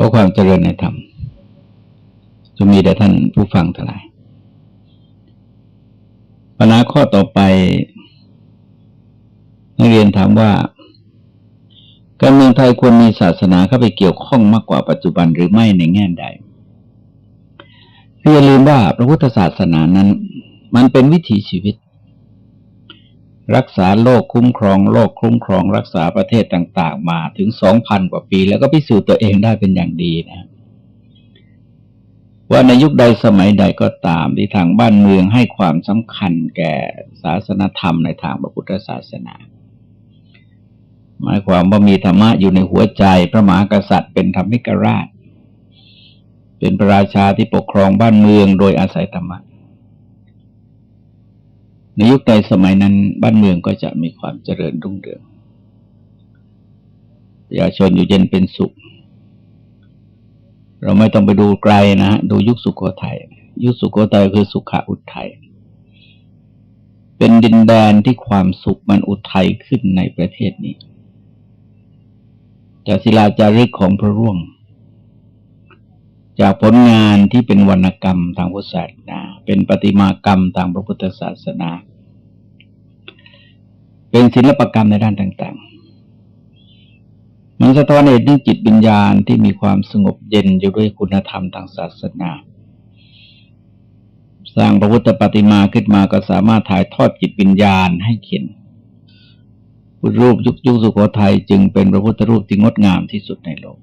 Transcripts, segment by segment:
ขอความเจริญในธรรมจะมีแด่ท่านผู้ฟังทั้งหลายปัญหาข้อต่อไป นักเรียนถามว่า การเมืองไทยควรมีศาสนาเข้าไปเกี่ยวข้องมากกว่าปัจจุบันหรือไม่ในแง่ใดอย่าลืมว่าพระพุทธศาสนานั้น มันเป็นวิถีชีวิต รักษาโลกคุ้มครองโลกคุ้มครอง รักษาประเทศต่าง ๆ มาถึงสองพันกว่าปี แล้วก็พิสูจน์ตัวเองได้เป็นอย่างดีนะ ว่าในยุคใดสมัยใดก็ตามที่ทางบ้านเมืองให้ความสำคัญแก่ศาสนธรรมในทางพระพุทธศาสนา หมายความว่ามีธรรมะอยู่ในหัวใจพระมหากษัตริย์เป็นธรรมิกราช เป็นประราชาที่ปกครองบ้านเมืองโดยอาศัยธรรมะ ในยุคใดสมัยนั้นบ้านเมืองก็จะมีความเจริญรุ่งเรืองประชาชนอยู่เย็นเป็นสุข เราไม่ต้องไปดูไกลนะดูยุคสุโขทัยยุคสุโขทัยคือสุขาอุทัยเป็นดินแดนที่ความสุขมันอุทัยขึ้นในประเทศนี้จากศิลาจารึกของพระร่วง จากผลงานที่เป็นวรรณกรรมทางพุทธศาสนา เป็นปฏิมากรรมทางพระพุทธศาสนา เป็นศิลปกรรมในด้านต่าง ๆ มันสะท้อนเห็นถึงจิตวิญญาณที่มีความสงบเย็นอยู่ด้วยคุณธรรมทางศาสนา สร้างพระพุทธปฏิมาขึ้นมาก็สามารถถ่ายทอดจิตวิญญาณให้เขียนพุทธรูปยุคยุคสุโขทัยจึงเป็นพระพุทธรูปที่งดงามที่สุดในโลก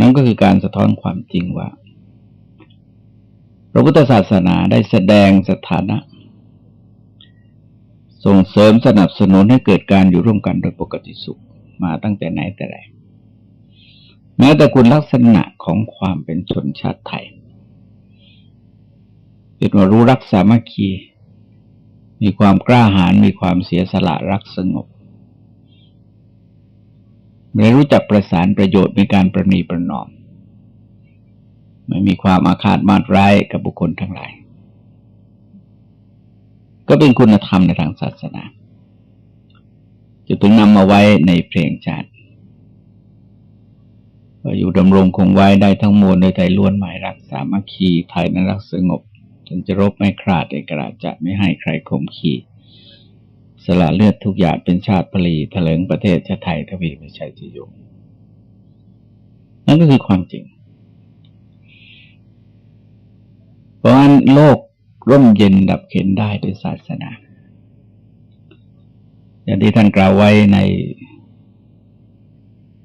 นั่นก็คือการสะท้อนความจริงว่า พระพุทธศาสนาได้แสดงสถานะ ส่งเสริมสนับสนุนให้เกิดการอยู่ร่วมกันโดยปกติสุขมาตั้งแต่ไหนแต่ไรแม้แต่คุณลักษณะของความเป็นชนชาติไทยเป็นว่ารู้รักสามัคคี มีความกล้าหาญมีความเสียสละรักสงบไม่รู้จักประสานประโยชน์ในการประนีประนอม ไม่มีความอาฆาตมาตร้ายกับบุคคลทั้งหลาย ก็เป็นคุณธรรมในทางศาสนาจะถึงนำมาไว้ในเพลงชาติอยู่ดำรงคงไว้ได้ทั้งมวลโดยใจล้วนหมายรักสามัคคีไทยนั้นรักสงบจนจะรบไม่คราดเอกราชจะไม่ให้ใครข่มขีสละเลือดทุกอย่างเป็นชาติผลีเถลิงประเทศชาไทยทวีไม่ใช่ที่อยู่นั่นก็คือความจริง เพราะงั้นโลก ร่มเย็นดับเข็นได้ด้วยศาสนา อย่างที่ท่านกล่าวไว้ใน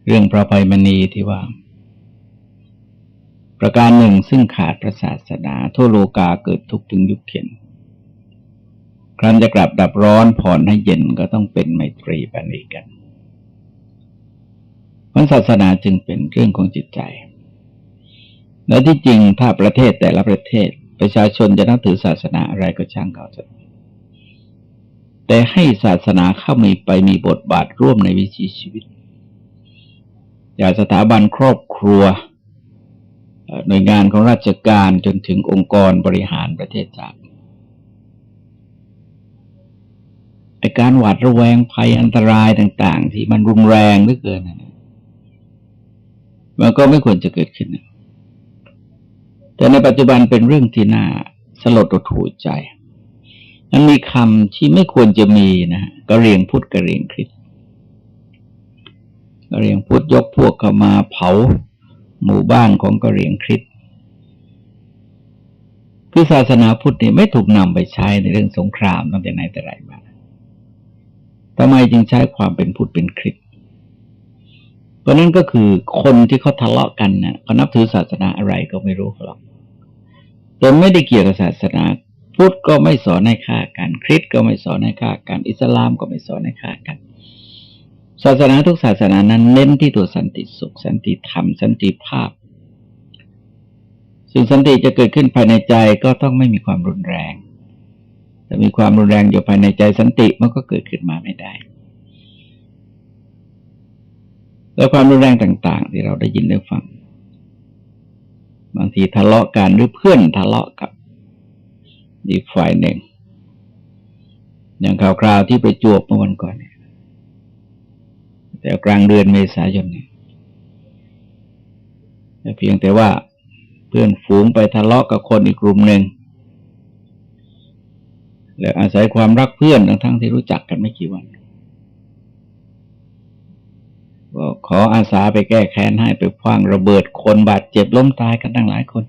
เรื่องพระภัยมณีที่ว่า ประการหนึ่งซึ่งขาดพระศาสนาทั่วโลกาเกิดทุกข์ถึงยุคเข็นครั้นจะกลับดับร้อนผ่อนให้เย็นก็ต้องเป็นไมตรีปานีกันวันศาสนาจึงเป็นเรื่องของจิตใจ และที่จริงถ้าประเทศแต่ละประเทศ ประชาชนจะนับถือศาสนาอะไรก็ช่างเขาจะแต่ให้ศาสนาเข้ามีไปมีบทบาทร่วมในวิถีชีวิต อย่างสถาบันครอบครัวหน่วยงานของราชการจนถึงองค์กรบริหารประเทศชาติไอการหวาดระแวงภัยอันตรายต่าง ๆ ที่มันรุนแรงเหลือเกินมันก็ไม่ควรจะเกิดขึ้นนะ แต่ในปัจจุบันเป็นเรื่องที่น่าสลดหดหูใจมันมีคำที่ไม่ควรจะมีนะกระเรียงพุทธกระเรียงคริสกระเรียงพุทธยกพวกเข้ามาเผาหมู่บ้านของกระเรียงคริสคือศาสนาพุทธเนี่ยไม่ถูกนำไปใช้ในเรื่องสงครามตั้งแต่ไหนแต่ไรมาทำไมจึงใช้ความเป็นพุทธเป็นคริส เพราะนั้นก็คือคนที่เขาทะเลาะกันนะ่ะเขานับถือศาสนาอะไรก็ไม่รู้หรอกแต่ไม่ได้เกี่ยวกับศาสนาพุทธก็ไม่สอนให้ฆ่ากัน คริสต์ก็ไม่สอนให้ฆ่ากัน อิสลามก็ไม่สอนให้ฆ่ากัน ศาสนาทุกศาสนานั้นเน้นที่ตัวสันติสุข สันติธรรม สันติภาพ ซึ่งสันติจะเกิดขึ้นภายในใจก็ต้องไม่มีความรุนแรง แต่มีความรุนแรงอยู่ภายในใจสันติมันก็เกิดขึ้นมาไม่ได้ แล้วความรุนแรงต่าง ๆ ที่เราได้ยินได้ฟัง บางทีทะเลาะกันหรือเพื่อนทะเลาะกับอีกฝ่ายหนึ่ง อย่างข่าวคราวที่ไปจวบเมื่อวันก่อนเนี่ยแต่กลางเดือนเมษายนเนี่ยเพียงแต่ว่าเพื่อนฝูงไปทะเลาะกับคนอีกกลุ่มหนึ่งแล้วอาศัยความรักเพื่อนทั้งทั้งที่รู้จักกันไม่กี่วัน ก็ขออาสาไปแก้แค้นให้ไปคว้างระเบิดคนบาดเจ็บล้มตายกันตั้งหลายคน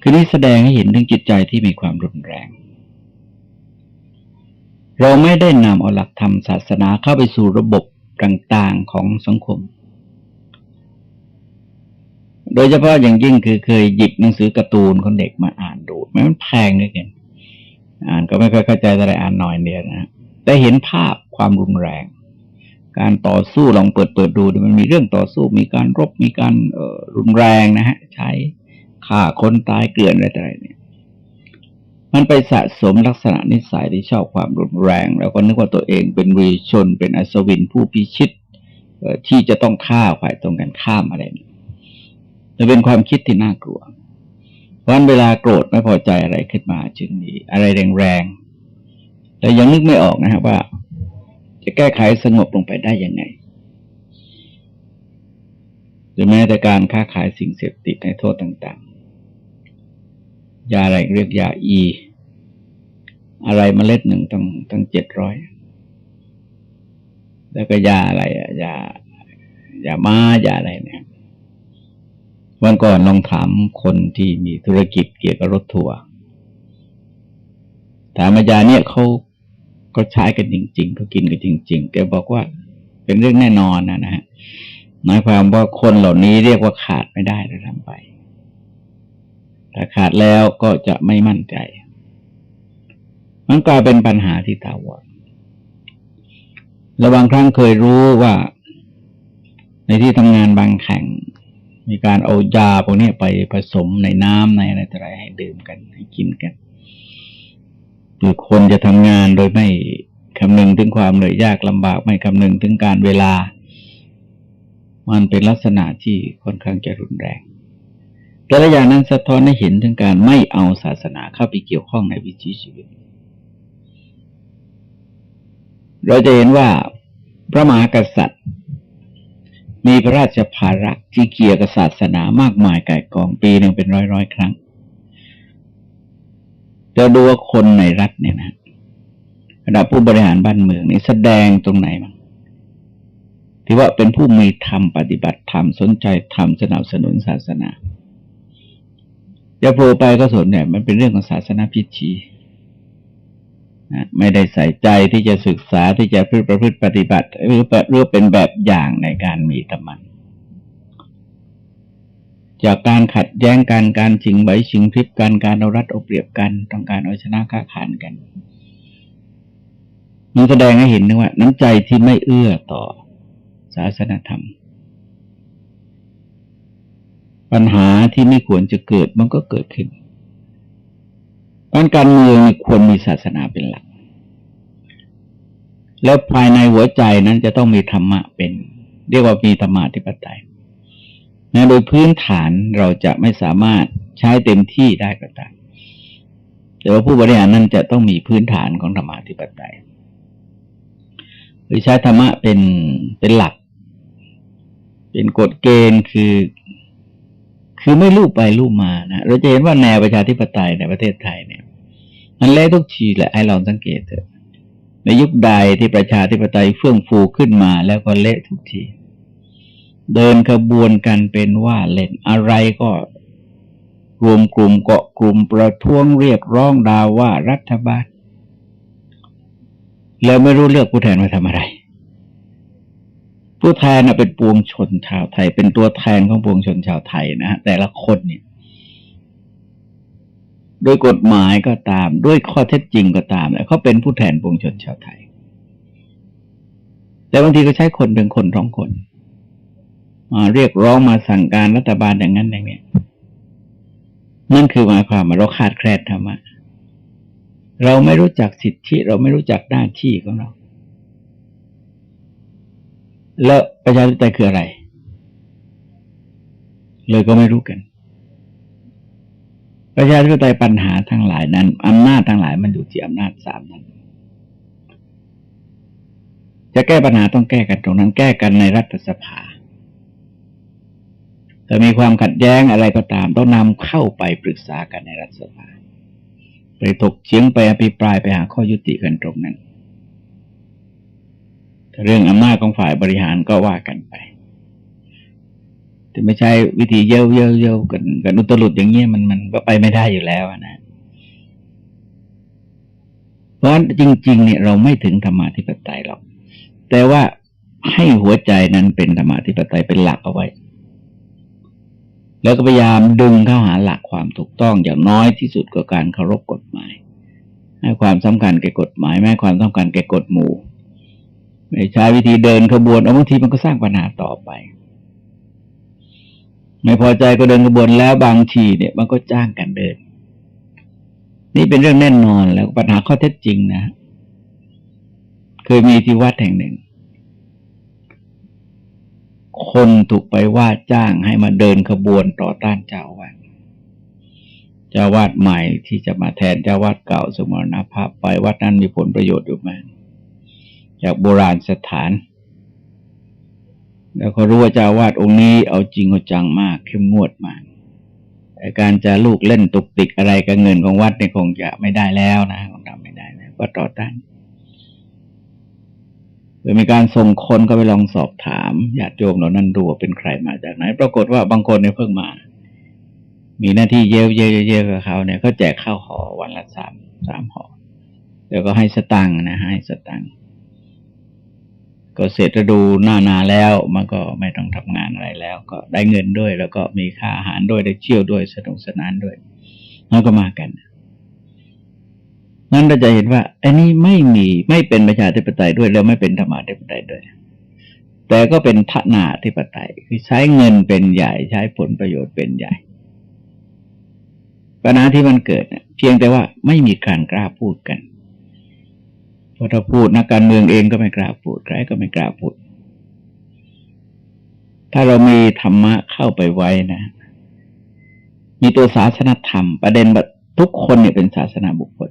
คือนี้แสดงให้เห็นถึงจิตใจที่มีความรุนแรง เราไม่ได้นำเอาหลักธรรมศาสนาเข้าไปสู่ระบบต่าง ๆของสังคม โดยเฉพาะอย่างยิ่งคือเคยหยิบหนังสือการ์ตูนของเด็กมาอ่านดูแมันแพงเลยกันอ่านก็ไม่ค่อยเข้าใจแต่อ่านหน่อยเดียวนะแต่เห็นภาพความรุนแรง การต่อสู้ลองเปิดเปิดดูมันมีเรื่องต่อสู้มีการรบมีการรุนแรงนะฮะ ใช้ฆ่าคนตายเกลื่อนอะไรต่างเนี่ยมันไปสะสมลักษณะนิสัยที่ชอบความรุนแรง แล้วก็นึกว่าตัวเองเป็นวีชน เป็นอัศวินผู้พิชิตที่จะต้องฆ่าฝ่ายตรงกันข้ามอะไรนี่จะเป็นความคิดที่น่ากลัววันเวลาโกรธไม่พอใจอะไรขึ้นมาจึงมีอะไรแรงๆแต่ยังนึกไม่ออกนะครับว่า จะแก้ไขสงบลงไปได้ยังไง หรือแม้แต่การค้าขายสิ่งเสพติดในโทษต่างๆ ยาอะไรเรียกยาอี อะไรมเมล็ดหนึ่งต้องต้งเจ็ดร้อย แล้วก็ยาอะไรอะยายาม้ายาอะไรเนี่ยวันก่อนลองถามคนที่มีธุรกิจเกี่ยวกับรถทัวร์ถามอาจารย์เนี่ยเขา ก็ใช้กันจริงๆเขากินกันจริง ๆ แกบอกว่าเป็นเรื่องแน่นอนนะนะฮะหมายความว่าคนเหล่านี้เรียกว่าขาดไม่ได้เลยทำไปถ้าขาดแล้วก็จะไม่มั่นใจ มันกลายเป็นปัญหาที่ตาวรระบางครั้งเคยรู้ว่า ในที่ทำงานบางแห่งมีการเอายาพวกนี้ไปผสมในน้ำในอะไรต่ออะไรให้ดื่มกันให้กินกัน หรือคนจะทำงานโดยไม่คำนึงถึงความเหนื่อยยากลำบากไม่คำนึงถึงการเวลา มันเป็นลักษณะที่ค่อนข้างจะรุนแรง แต่ละอย่างนั้นสะท้อนให้เห็นถึงการไม่เอาศาสนาเข้าไปเกี่ยวข้องในวิถีชีวิต เราจะเห็นว่าพระมหากษัตริย์ มีพระราชภาระที่เกี่ยวกับศาสนามากมายก่ายกองปีหนึ่งเป็นร้อยร้อยครั้ง จะดูว่าคนในรัฐเนี่ยนะระดับผู้บริหารบ้านเมืองนี่แสดงตรงไหนบ้างที่ว่าเป็นผู้มีธรรมปฏิบัติธรรมสนใจธรรมสนับสนุนศาสนาจะโผล่ไปก็ส่วนเนี่ยมันเป็นเรื่องของศาสนาพิชีนะไม่ได้ใส่ใจที่จะศึกษาที่จะพึ่ประพฤติปฏิบัติ หรือหรือเป็นแบบอย่างในการมีธรรมะ จากการขัดแย้งกันการชิงไหวชิงพริบกันการเอารัดเอาเปรียบกันต้องการเอาชนะค้าขานกันมันแสดงให้เห็นนะว่า น้ำใจที่ไม่เอื้อต่อศาสนธรรม ปัญหาที่ไม่ควรจะเกิดมันก็เกิดขึ้นการการเมืองควรมีศาสนาเป็นหลัก แล้วภายในหัวใจนั้นจะต้องมีธรรมะเป็น เรียกว่ามีธรรมะที่ปไตย นะโดยพื้นฐานเราจะไม่สามารถใช้เต็มที่ได้ก็ตามแต่ว่าผู้บริหารนั้นจะต้องมีพื้นฐานของธรรมะที่ปไตยหรือใช้ธรรมะเป็นเป็นหลัก เป็นกฎเกณฑ์คือ คือไม่ลูบไปลูบมานะเราจะเห็นว่าแนวประชาธิปไตยในประเทศไทยเนี่ย มันเละทุกทีแหละให้ลองสังเกตเถอะในยุคใดที่ประชาธิปไตยเฟื่องฟูขึ้นมาแล้วก็เละทุกที เดินขบวนกันเป็นว่าเล่นอะไรก็รวมกลุ่มเกาะกลุ่มประท้วงเรียกร้องดาวว่ารัฐบาล แล้วไม่รู้เลือกผู้แทนมาทำอะไร ผู้แทนเป็นปวงชนชาวไทย เป็นตัวแทนของปวงชนชาวไทยนะฮะแต่ละคนเนี่ยโดยกฎหมายก็ตาม ด้วยข้อเท็จจริงก็ตามเขาเป็นผู้แทนปวงชนชาวไทย แต่บางทีก็ใช้คนเป็นคนร้องคน มาเรียกร้องมาสั่งการรัฐบาลอย่างนั้นอย่างนี้นั่นคือหมายความว่าเราขาดแคลนธรรมะเราไม่รู้จักสิทธิ เราไม่รู้จักหน้าที่ของเรา แล้วประชาธิปไตยคืออะไร เลยก็ไม่รู้กัน ประชาธิปไตยปัญหาทั้งหลายนั้นอำนาจทั้งหลายมันอยู่ที่อำนาจสามนั้น จะแก้ปัญหาต้องแก้กันตรงนั้น แก้กันในรัฐสภา ถ้ามีความขัดแย้งอะไรก็ตามต้องนำเข้าไปปรึกษากันในรัฐสภาไปถกเฉียงไปอภิปรายไปหาข้อยุติกันตรงนั้นถ้าเรื่องอำนาจของฝ่ายบริหารก็ว่ากันไป แต่ไม่ใช่วิธีเย้ยเย้ยเย้ยกันกันอุตลุดอย่างเงี้ยมันมันก็ไปไม่ได้อยู่แล้วนะเพราะฉะนั้นจริง ๆ เนี่ยเราไม่ถึงธรรมาธิปไตยหรอกแต่ว่าให้หัวใจนั้นเป็นธรรมาธิปไตยเป็นหลักเอาไว้ แล้วก็พยายามดึงเข้าหาหลักความถูกต้องอย่างน้อยที่สุดก็การเคารพกฎหมาย ให้ความสำคัญแก่กฎหมายไม่ให้ความสำคัญแก่กฎหมู่ไม่ใช้วิธีเดินขบวนเอาบางทีมันก็สร้างปัญหาต่อไป ไม่พอใจก็เดินขบวนแล้วบางทีเนี่ยมันก็จ้างกันเดิน นี่เป็นเรื่องแน่นอนแล้วปัญหาข้อเท็จจริงนะ เคยมีที่วัดแห่งหนึ่ง คนถูกไปว่าจ้างให้มาเดินขบวนต่อต้านเจ้าวาดเจ้าวาดใหม่ที่จะมาแทนเจ้าวาดเก่าสมรณภาพไปวัดนั้นมีผลประโยชน์อยู่มากจากโบราณสถาน แล้วเขารู้ว่าเจ้าอาวาดองค์นี้เอาจริงเอาจังมากเข้มงวดมากแต่การจะลูกเล่นตุกติกอะไรกับเงินของวัดเนี่ยคงจะไม่ได้แล้วนะคงทำไม่ได้แล้วก็ต่อต้าน เลยมีการส่งคนก็ไปลองสอบถามญาติโยมเหล่านั้นดูว่าเป็นใครมาจากไหน ปรากฏว่าบางคนเนี่ยเพิ่งมา มีหน้าที่เยอะเยอะเยอะกับเขาเนี่ยเขาแจกข้าวห่อวันละสามสามห่อแล้วก็ให้สตังค์นะให้สตังค์ก็เสร็จฤดูหน้านาแล้ว มันก็ไม่ต้องทำงานอะไรแล้ว ก็ได้เงินด้วย แล้วก็มีค่าอาหารด้วยได้เที่ยวด้วยสนุกสนานด้วยแล้วก็มากัน นั้นเราจะเห็นว่าอันนี้ไม่มีไม่เป็นประชาธิปไตยด้วยแล้วไม่เป็นธรรมาธิปไตยด้วย แต่ก็เป็นทนาธิปไตยคือใช้เงินเป็นใหญ่ใช้ผลประโยชน์เป็นใหญ่ปัญหาที่มันเกิดเนี่ยเพียงแต่ว่าไม่มีการกล้าพูดกันพอถ้าพูดนักการเมืองเองก็ไม่กล้าพูดใครก็ไม่กล้าพูด ถ้าเรามีธรรมะเข้าไปไว้นะ มีตัวศาสนธรรม ประเด็นแบบทุกคนเนี่ยเป็นศาสนาบุคคล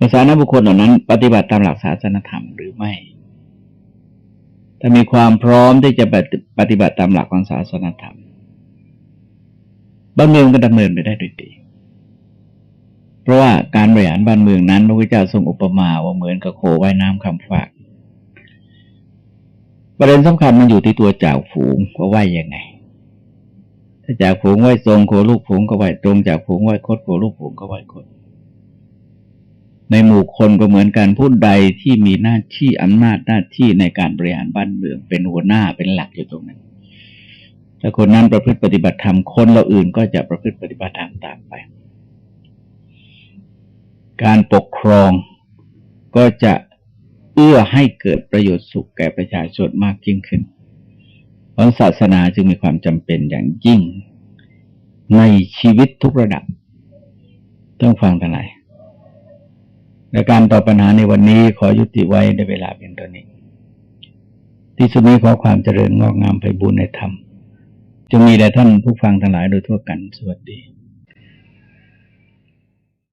ศาสนาบุคคลเหล่านั้น ปฏิบัติตามหลักศาสนธรรมหรือไม่ ถ้ามีความพร้อมที่จะปฏิบัติตามหลักของศาสนธรรมบ้านเมืองก็ดำเนินไปได้ด้วยดี เพราะว่าการบริหารบ้านเมืองนั้นพระพุทธเจ้าทรงอุปมาว่าเหมือนกับโคว่ายน้ำคำฝาก ประเด็นสำคัญมันอยู่ที่ตัวจ่าฝูงว่าว่ายยังไง ถ้าจ่าฝูงว่ายตรงโคลูกฝูงก็ว่ายตรงจ่าฝูงว่ายคดโคลูกฝูงก็ว่ายคด ในหมู่คนก็เหมือนกันผู้ใดที่มีหน้าที่อำนาจหน้าที่ในการบริหารบ้านเมือง เป็นหัวหน้าเป็นหลักอยู่ตรงนั้น ถ้าคนนั้นประพฤติปฏิบัติธรรมคนเราอื่นก็จะประพฤติปฏิบัติธรรมตามไป การปกครองก็จะเอื้อให้เกิดประโยชน์สุขแก่ประชาชนมากยิ่งขึ้น เพราะศาสนาจึงมีความจำเป็นอย่างยิ่งในชีวิตทุกระดับ ต้องฟังทั้งหลาย และการตอบปัญหาในวันนี้ขอยุติไว้ในเวลาเป็นตัวนี้ ที่สุดนี้ขอความเจริญงอกงามไปบุญในธรรม จะมีแด่ท่านผู้ฟังทั้งหลายโดยทั่วกัน สวัสดี